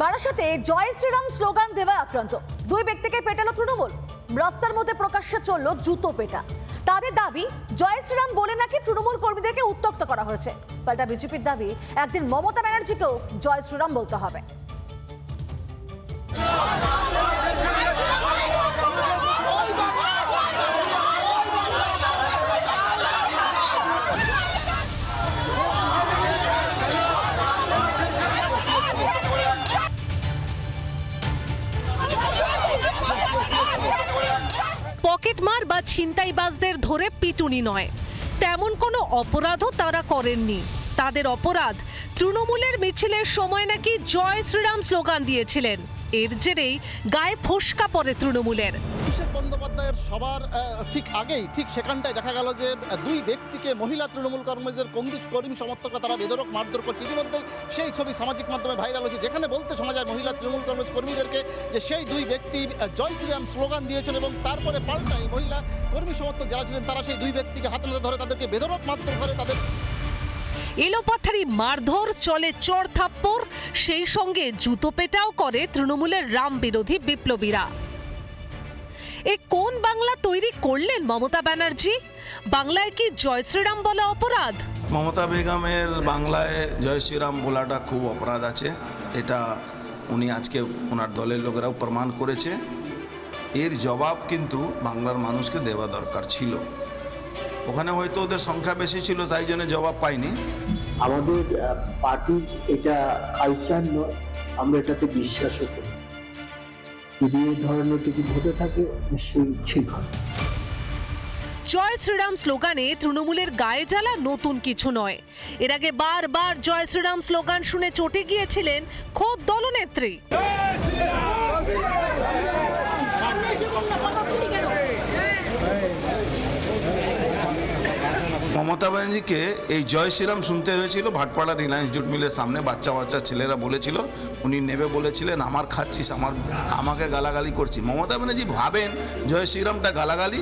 বারাসাতে জয় শ্রীরাম স্লোগান দেওয়া আক্রান্ত। দুই ব্যক্তিকে পেটালো তৃণমূল। রাস্তার মধ্যে প্রকাশ্যে চলল জুতো পেটা। তাদের দাবি, জয় শ্রীরাম বলে নাকি তৃণমূল কর্মীদেরকে উত্তক্ত করা হয়েছে। পাল্টা বিজেপির দাবি, একদিন মমতা ব্যানার্জিকেও জয় শ্রীরাম বলতে হবে। পকেটমার বা ছিনতাইবাজদের ধরে পিটুনি নয়। তেমন কোনো অপরাধও তারা করেননি। তাদের অপরাধ তৃণমূলের মিছিলের সময় নাকি জয় শ্রীরাম স্লোগান দিয়েছিলেন। এর জেরেই গায়ে ফোসকা পড়ে তৃণমূলের। অভিষেক বন্দ্যোপাধ্যায়ের সবার ঠিক আগেই, ঠিক সেখানটায় দেখা গেল যে দুই ব্যক্তিকে মহিলা তৃণমূল কর্মীদের কংগ্রেস কর্মী সমর্থকরা তারা বেদরক মারধর করছে। ইতিমধ্যে সেই ছবি সামাজিক মাধ্যমে ভাইরাল হয়েছে, যেখানে বলতে শোনা যায় মহিলা তৃণমূল কংগ্রেস কর্মীদেরকে যে সেই দুই ব্যক্তি জয় শ্রীরাম স্লোগান দিয়েছেন এবং তারপরে পাল্টাই মহিলা কর্মী সমর্থক যারা ছিলেন, তারা সেই দুই ব্যক্তিকে হাতে ধরে তাদেরকে বেদরক মারধর করে, তাদের এলোপাথারি মারধর, চলে চড় থাপ্পড়, সেই সঙ্গে জুতো পেটাও করে তৃণমূলের রাম বিরোধী বিপ্লবীরা। এ কোন বাংলা তৈরি করলেন মমতা ব্যানার্জি? বাংলায় কি জয় শ্রীরাম বলা অপরাধ? মমতা বেগমের বাংলায় জয় শ্রীরাম বলাটা খুব অপরাধ আছে। এটা উনি আজকে ওনার দলের লোকেরাও প্রমাণ করেছে। এর জবাব কিন্তু বাংলার মানুষকে দেওয়া দরকার ছিল। ওখানে হয়তো ওদের সংখ্যা বেশি ছিল, তাই জন্য জবাব পাইনি। আমাদের পার্টির এটা কালচার নয়, আমরা এটাতে বিশ্বাসও করি। যদি এই ধরনের কিছু ঘটে থাকে, নিশ্চয়ই ঠিক হয়। জয় শ্রীরাম স্লোগানে তৃণমূলের গায়ে জ্বালা নতুন কিছু নয়। এর আগে বারবার জয় শ্রীরাম স্লোগান শুনে চটে গিয়েছিলেন খোদ দলনেত্রী। মমতা ব্যানার্জিকে এই জয় শ্রীরাম শুনতে হয়েছিল, ভাটপাড়া রিলায়েন্স জুট মিলের সামনে বাচ্চা বাচ্চা ছেলেরা বলেছিল, উনি নেবে বলেছিলেন, আমার খাচ্ছিস, আমার, আমাকে গালাগালি করছি মমতা ব্যানার্জি ভাবেন জয় শ্রীরামটা গালাগালি।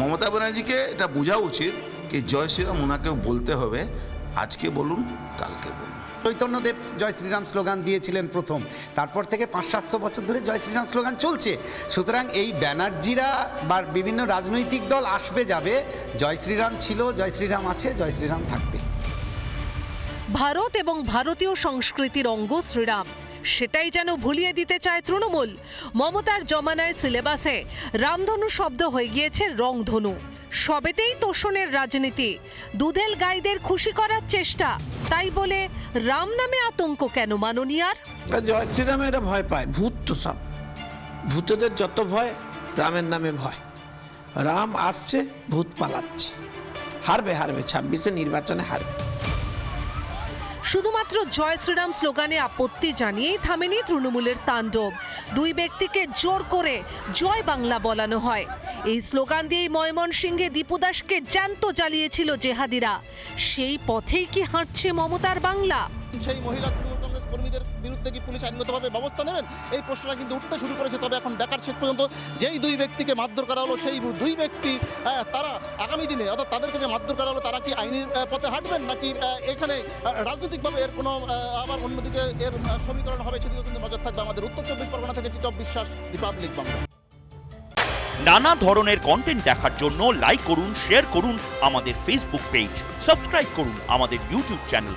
মমতা ব্যানার্জিকে এটা বোঝা উচিত কি জয় শ্রীরাম ওনাকেও বলতে হবে আজকে বলুন কালকে বলুন। চৈতন্যদেব জয় শ্রীরাম স্লোগান দিয়েছিলেন প্রথম। তারপর থেকে পাঁচ সাতশো বছর ধরে জয় শ্রীরাম স্লোগান চলছে। সুতরাং এই ব্যানার্জিরা বা বিভিন্ন রাজনৈতিক দল আসবে যাবে। জয় শ্রীরাম ছিল জয় শ্রীরাম আছে জয় শ্রীরাম থাকবে। ভারত এবং ভারতীয় সংস্কৃতির অঙ্গ শ্রীরাম। সেটাই যেন ভুলিয়ে দিতে চায় তৃণমূল। মমতার জমানায় সিলেবাসে রামধনু শব্দ হয়ে গিয়েছে রংধনু। সবেতেই তোষণের রাজনীতি। দুধেল গাইদের খুশি করার চেষ্টা। তাই বলে রাম নামে আতঙ্ক কেন মাননীয়ার? জয় শ্রীরামে এরা ভয় পায়, ভূত তো সব। ভূতদের যত ভয়, রামের নামে ভয়। রাম আসছে, ভূত পালাচ্ছে। হারবে হারবে, ছাব্বিশে নির্বাচনে হারবে। শুধুমাত্র জয় শ্রীরাম স্লোগানে আপত্তি জানিয়েই থামেনি তৃণমূলের তাণ্ডব। দুই ব্যক্তিকে জোর করে জয় বাংলা বলানো হয়। এই স্লোগান দিয়েই ময়মনসিংহে দীপুদাসকে জ্যান্ত জ্বালিয়েছিল জেহাদিরা। সেই পথেই কি হাঁটছে মমতার বাংলা? সেই মহিলা তৃণমূল কংগ্রেস কর্মীদের বিরুদ্ধে কি পুলিশ আইনগতভাবে ব্যবস্থা নেবেন? এই প্রশ্নটা কিন্তু উঠতে শুরু করেছে, তবে এখন দেখার শেষ পর্যন্ত যেই দুই ব্যক্তিকে মারধর করা হলো, সেই দুই ব্যক্তি তারা আগামী দিনে, অর্থাৎ তাদেরকে যে মারধর করা হলো, তারা কি আইনের পথে হাঁটবেন নাকি এখানে রাজনৈতিকভাবে এর কোনো আবার অন্যদিকে এর সমীকরণ হবে সেদিকেও কিন্তু নজর থাকবে আমাদের উত্তর চব্বিশ পরগনা থেকে টিটপ বিশ্বাস, রিপাবলিক বাংলা। নানা ধরনের কন্টেন্ট দেখার জন্য লাইক করুন শেয়ার করুন আমাদের ফেসবুক পেজ সাবস্ক্রাইব করুন আমাদের ইউটিউব চ্যানেল